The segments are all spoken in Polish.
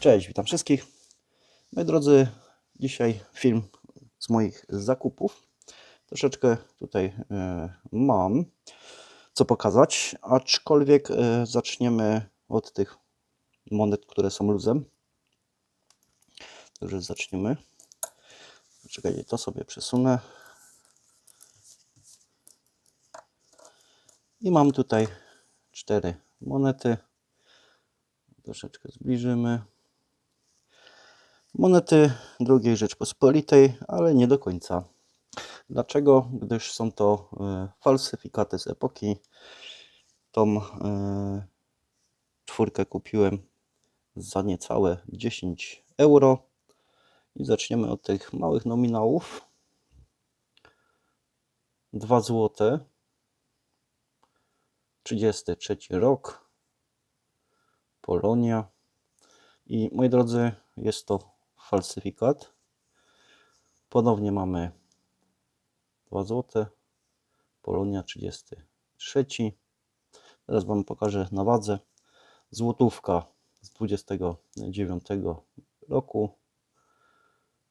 Cześć, witam wszystkich. Moi drodzy, dzisiaj film z moich zakupów. Troszeczkę tutaj e, mam co pokazać, aczkolwiek e, zaczniemy od tych monet, które są luzem. Także zaczniemy. Czekajcie, to sobie przesunę. I mam tutaj cztery monety. Troszeczkę zbliżymy. Monety II Rzeczpospolitej, ale nie do końca. Dlaczego? Gdyż są to e, falsyfikaty z epoki. Tą e, czwórkę kupiłem za niecałe 10 euro. I zaczniemy od tych małych nominałów. 2 złote. 33 rok. Polonia. I moi drodzy, jest to falsyfikat. Ponownie mamy 2 złote. Polonia 33. Teraz Wam pokażę na wadze. Złotówka z 29 roku.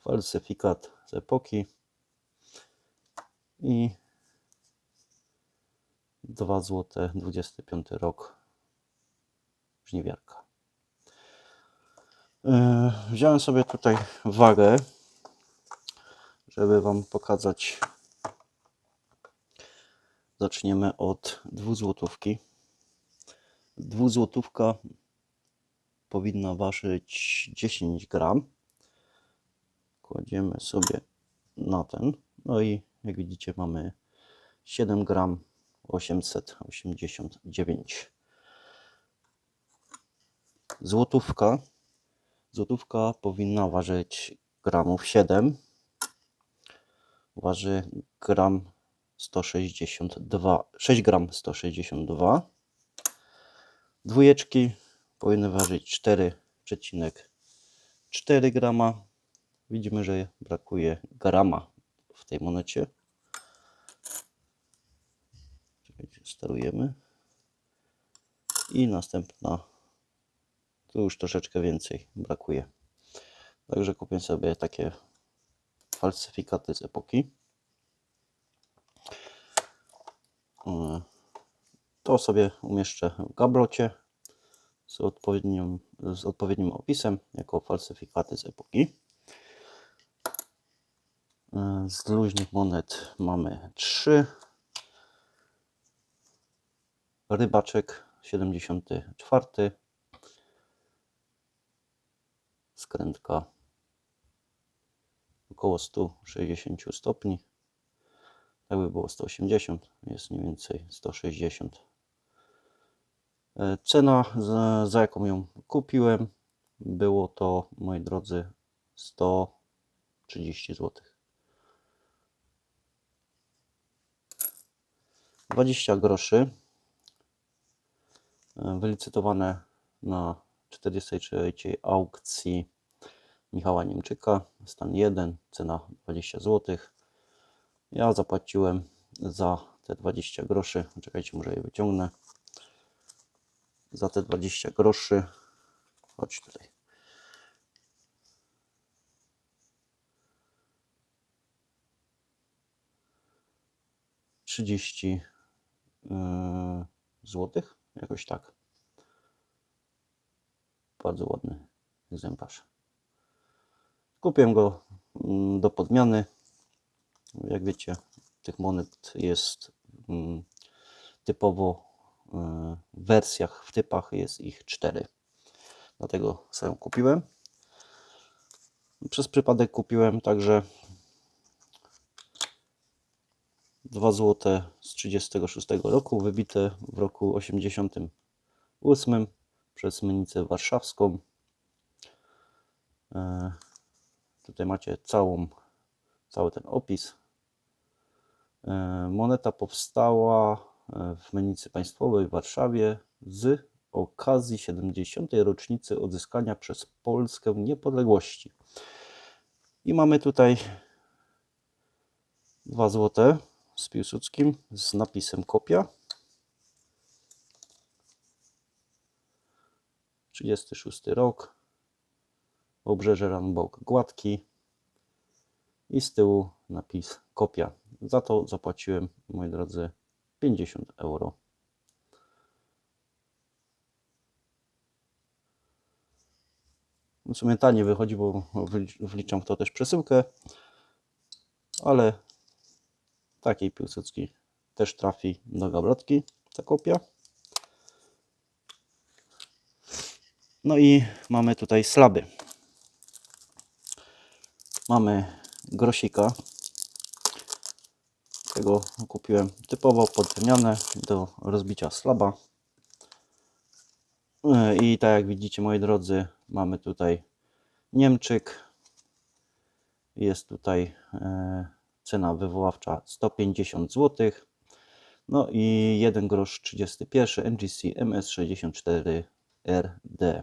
Falsyfikat z epoki. I 2 złote 25 rok. Żniwiarka. Yy, Wziąłem sobie tutaj wagę, żeby Wam pokazać. Zaczniemy od dwuzłotówki. Dwuzłotówka powinna ważyć 10 gram. Kładziemy sobie na ten. No i jak widzicie mamy 7 gram 889. Złotówka Złotówka powinna ważyć gramów 7. Waży gram 162, 6 gram 162. Dwójeczki powinny ważyć 4,4 grama. Widzimy, że brakuje grama w tej monecie. Sterujemy. I następna tu już troszeczkę więcej brakuje. Także kupię sobie takie falsyfikaty z epoki. E, To sobie umieszczę w gablocie z odpowiednim, z odpowiednim opisem jako falsyfikaty z epoki. E, Z luźnych monet mamy 3. Rybaczek 74 skrętka około 160 stopni. Jakby było 180, jest mniej więcej 160. E, Cena, za, za jaką ją kupiłem, było to, moi drodzy, 130 zł. 20 groszy e, wylicytowane na 43 aukcji Michała Niemczyka, stan 1, cena 20 zł. Ja zapłaciłem za te 20 groszy, czekajcie, może je wyciągnę. Za te 20 groszy, chodź tutaj. Trzydzieści yy, złotych, jakoś tak. Bardzo ładny egzemplarz. Kupiłem go mm, do podmiany. Jak wiecie, tych monet jest mm, typowo y, w wersjach, w typach jest ich cztery. Dlatego sobie kupiłem. Przez przypadek kupiłem także 2 zł z 36 roku, wybite w roku 88 przez Mennicę Warszawską. Tutaj macie całą, cały ten opis. E, Moneta powstała e, w Mennicy Państwowej w Warszawie z okazji 70. rocznicy odzyskania przez Polskę niepodległości. I mamy tutaj 2 złote z Piłsudskim z napisem kopia. 36 rok. Obrzeże Ranbok gładki i z tyłu napis kopia. Za to zapłaciłem, moi drodzy, 50 euro. W sumie taniej wychodzi, bo wlicz- wliczam w to też przesyłkę, ale takiej Piłsudskiej też trafi do gablotki ta kopia. No i mamy tutaj slaby. Mamy grosika. Tego kupiłem typowo pod wymianę do rozbicia slaba. E, I tak jak widzicie, moi drodzy, mamy tutaj Niemczyk. Jest tutaj e, cena wywoławcza 150 zł. No i 1 grosz 31 NGC MS64RD.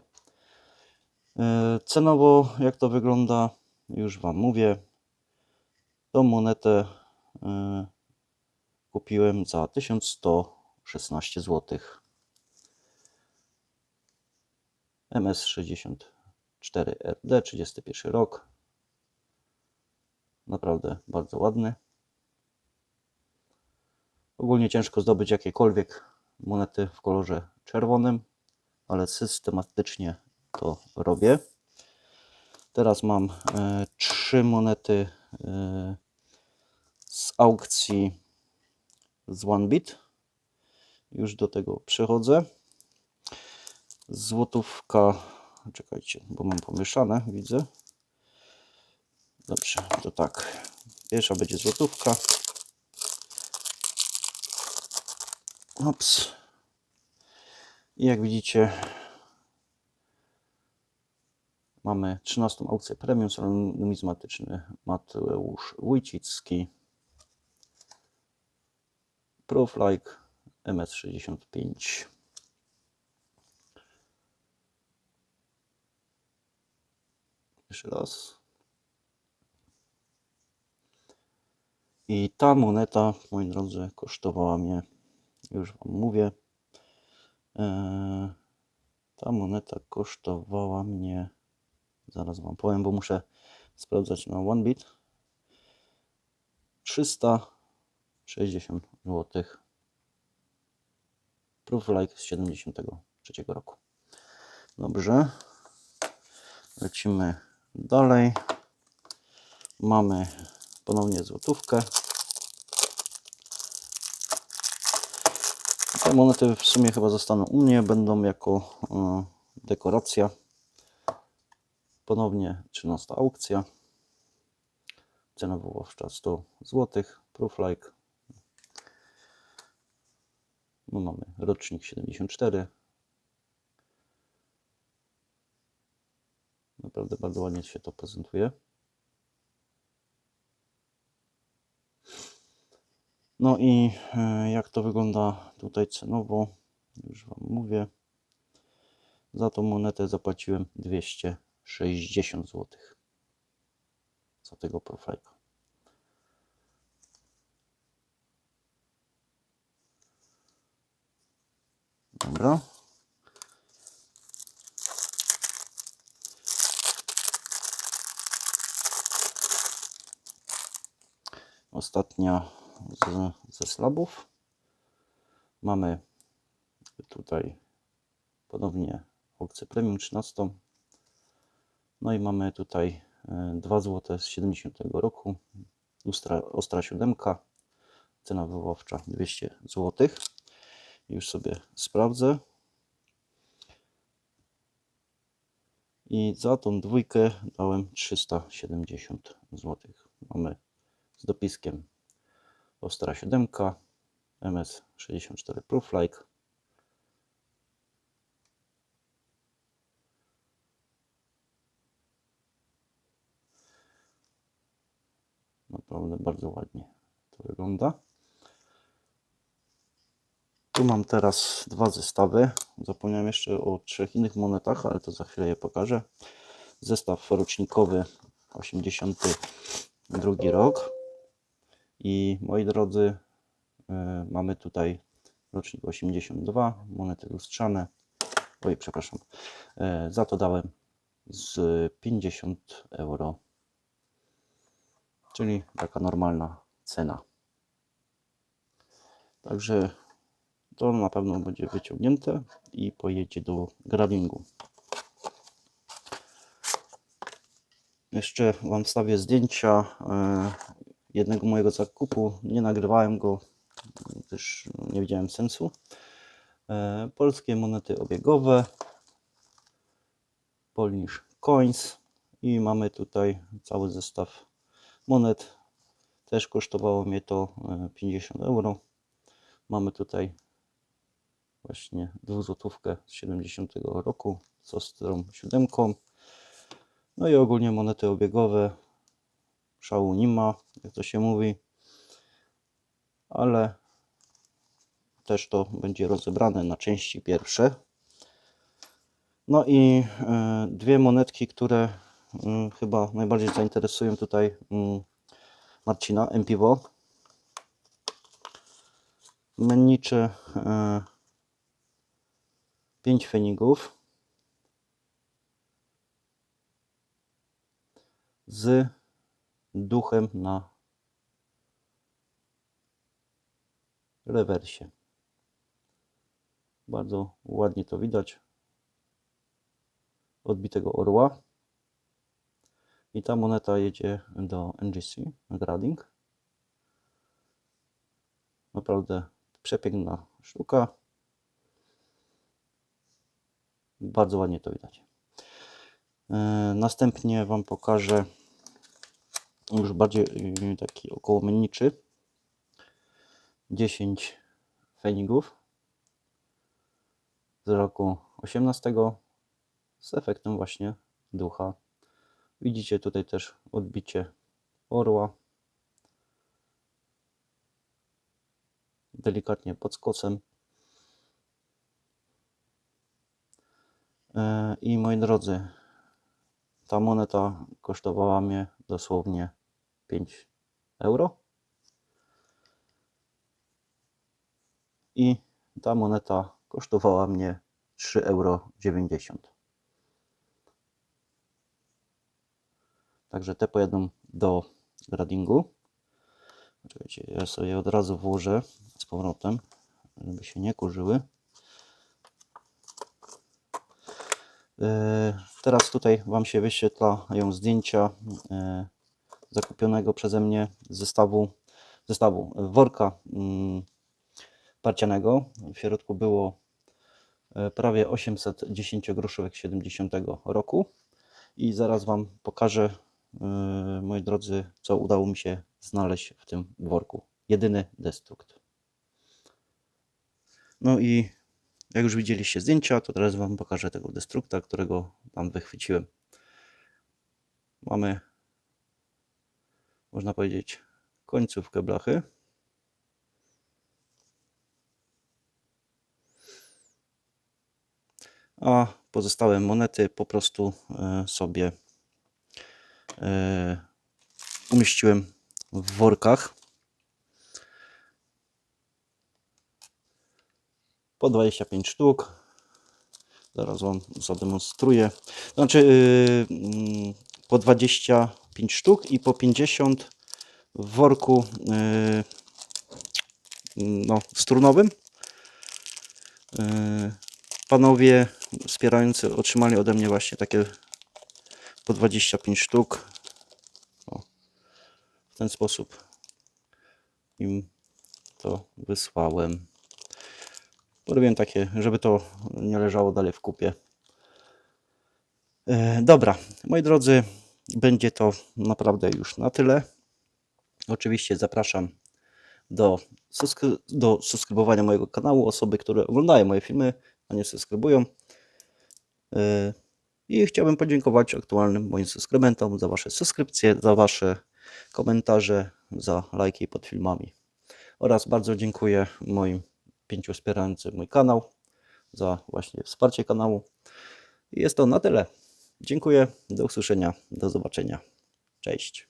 E, Cenowo, jak to wygląda, już Wam mówię. Tą monetę e, kupiłem za 1116 zł. MS64RD, 31 rok. Naprawdę bardzo ładny. Ogólnie ciężko zdobyć jakiekolwiek monety w kolorze czerwonym, ale systematycznie to robię. Teraz mam e, trzy monety e, z aukcji z OneBit. Już do tego przechodzę. Złotówka, czekajcie, bo mam pomieszane, widzę. Dobrze, to tak. Pierwsza będzie złotówka. Ops. I jak widzicie, mamy 13 aukcję premium, salon numizmatyczny Mateusz Wójcicki. Proof like MS65. Jeszcze raz. I ta moneta, moi drodzy, kosztowała mnie, już Wam mówię, Eee, ta moneta kosztowała mnie, zaraz Wam powiem, bo muszę sprawdzać na OneBit, 360 zł. Proof like z 73 roku. Dobrze. Lecimy dalej. Mamy ponownie złotówkę. Te monety w sumie chyba zostaną u mnie, będą jako e, dekoracja. Ponownie 13 aukcja. Cena wywoławcza 100 zł. Proof like. No mamy rocznik 74. Naprawdę bardzo ładnie się to prezentuje. No i e, jak to wygląda tutaj cenowo, już Wam mówię. Za tą monetę zapłaciłem 260 zł. Za tego profilka. Dobra. Ostatnia z, ze slabów. Mamy tutaj ponownie aukcję premium 13. No i mamy tutaj 2 zł z 70 roku. Ostra, ostra siódemka. Cena wywoławcza 200 zł. Już sobie sprawdzę. I za tą dwójkę dałem 370 zł. Mamy z dopiskiem Ostra 7, MS64 Prooflike. Naprawdę bardzo ładnie to wygląda. Tu mam teraz dwa zestawy. Zapomniałem jeszcze o trzech innych monetach, ale to za chwilę je pokażę. Zestaw rocznikowy 82 rok. I moi drodzy, e, mamy tutaj rocznik 82, monety lustrzane. Oj, przepraszam. E, Za to dałem z 50 euro. Czyli taka normalna cena. Także to na pewno będzie wyciągnięte i pojedzie do grabingu. Jeszcze Wam wstawię zdjęcia e, jednego mojego zakupu. Nie nagrywałem go, też nie widziałem sensu. E, Polskie monety obiegowe. Polish Coins. I mamy tutaj cały zestaw monet. Też kosztowało mnie to e, 50 euro. Mamy tutaj właśnie dwuzłotówkę z 70 roku z ostrą siódemką. No i ogólnie monety obiegowe. Szału nie ma, jak to się mówi. Ale też to będzie rozebrane na części pierwsze. No i e, dwie monetki, które chyba najbardziej zainteresują tutaj mm, Marcina Empiwo. Mennicze e, 5 fenigów z duchem na rewersie. Bardzo ładnie to widać. Odbitego orła. I ta moneta jedzie do NGC Grading. Naprawdę przepiękna sztuka. Bardzo ładnie to widać. E, Następnie Wam pokażę już bardziej y, taki okołomenniczy 10 fenigów z roku 18 z efektem właśnie ducha. Widzicie tutaj też odbicie orła. Delikatnie pod skosem. E, I moi drodzy, ta moneta kosztowała mnie dosłownie 5 euro. I ta moneta kosztowała mnie 3,90 euro. Także te pojadą do gradingu. Czekajcie, ja sobie od razu włożę z powrotem, żeby się nie kurzyły. E, Teraz tutaj Wam się wyświetlają zdjęcia e, zakupionego przeze mnie zestawu, zestawu worka mm, parcianego. W środku było e, prawie 810 groszówek 70 roku. I zaraz Wam pokażę, moi drodzy, co udało mi się znaleźć w tym worku. Jedyny destrukt. No i jak już widzieliście zdjęcia, to teraz Wam pokażę tego destrukta, którego tam wychwyciłem. Mamy, można powiedzieć, końcówkę blachy. A pozostałe monety po prostu e, sobie e, umieściłem w workach. po 25 sztuk. Zaraz Wam zademonstruję. Znaczy yy, mm, po 25 sztuk i po 50 w worku yy, no, strunowym. Yy, panowie wspierający otrzymali ode mnie właśnie takie po 25 sztuk. O, w ten sposób im to wysłałem. Robiłem takie, żeby to nie leżało dalej w kupie. E, dobra, moi drodzy, będzie to naprawdę już na tyle. Oczywiście zapraszam do, subskry do subskrybowania mojego kanału. Osoby, które oglądają moje filmy, a nie subskrybują. E, I chciałbym podziękować aktualnym moim subskrybentom za Wasze subskrypcje, za Wasze komentarze, za lajki pod filmami. Oraz bardzo dziękuję moim pięciu wspierającym mój kanał za właśnie wsparcie kanału. I jest to na tyle. Dziękuję, do usłyszenia, do zobaczenia. Cześć.